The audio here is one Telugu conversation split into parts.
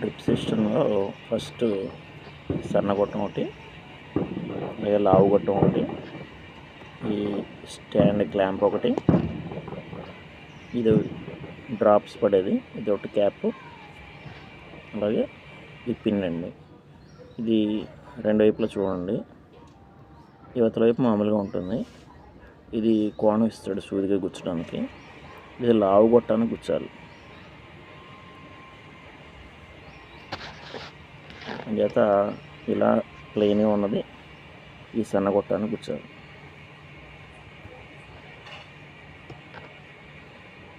డ్రిప్ సిస్టంలో ఫస్ట్ సన్నగొట్టం ఒకటి అలాగే లావు గొట్టం ఒకటి ఈ స్టాండ్ క్లాంప్ ఒకటి ఇది డ్రాప్స్ పడేది ఇది ఒకటి క్యాప్ అలాగే ఈ పిన్ అండి. ఇది రెండు వైపులా చూడండి. యువతల వైపు మామూలుగా ఉంటుంది. ఇది కోణం ఇస్తాడు సూదిగా గుచ్చడానికి. ఇది లావు గొట్టానికి గుచ్చాలి. చేత ఇలా ప్లెయిన్గా ఉన్నది. ఈ సన్న కొట్టానికి గుచ్చాలి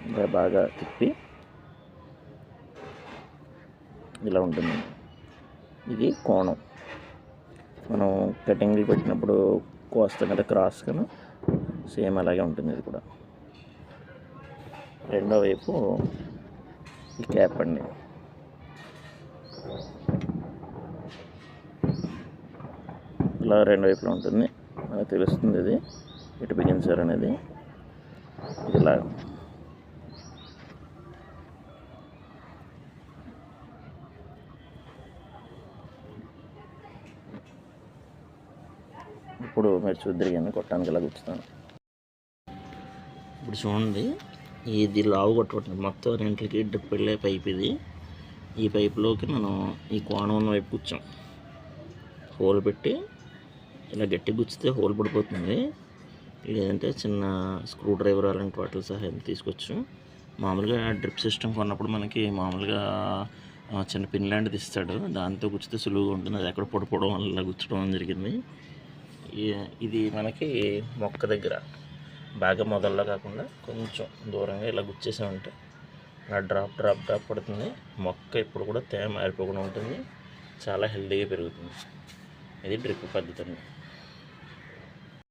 ఇంకా బాగా తిప్పి ఇలా ఉంటుంది. ఇది కోణం. మనం కటింగ్లు పెట్టినప్పుడు కోస్తాం కదా క్రాస్ సేమ్ అలాగే ఉంటుంది ఇది కూడా. రెండో వైపు ఈ క్యాప్ అండి. ఇట్లా రెండు వైపులా ఉంటుంది. మనకు తెలుస్తుంది ఇది. ఇటు బిగించారు అనేది. ఇలా ఇప్పుడు మీరు చూద్దరిగాను కొట్టడానికి ఇలా గుచ్చుతాను. ఇప్పుడు చూడండి. ఇది లావు కొట్టబట్టింది మొత్తం రెంట్లకి డ్రిప్ వెళ్ళే పైప్ ఇది. ఈ పైపులోకి మనం ఈ కోణం ఉన్న వైపు కూర్చాం. హోల్ పెట్టి ఇలా గట్టి గుచ్చితే హోల్ పడిపోతుంది. లేదంటే చిన్న స్క్రూ డ్రైవర్ అలాంటి వాటి సహాయం తీసుకోవచ్చు మామూలుగా డ్రిప్ సిస్టమ్ కొన్నప్పుడు మనకి మామూలుగా చిన్న పిన్ లాంటిది ఇస్తాడు. దాంతో గుచ్చితే సులువుగా ఉంటుంది. అది ఎక్కడ పడిపోవడం వల్ల గుచ్చడం జరిగింది. ఇది మనకి మొక్క దగ్గర బాగా మొదల్లో కాకుండా కొంచెం దూరంగా ఇలా గుచ్చేసామంటే అలా డ్రాప్ డ్రాప్ డ్రాప్ పడుతుంది. మొక్క ఇప్పుడు కూడా తేమ మారిపోకుండా ఉంటుంది. చాలా హెల్దీగా పెరుగుతుంది. ఇది డ్రిప్ పద్ధతి అండి.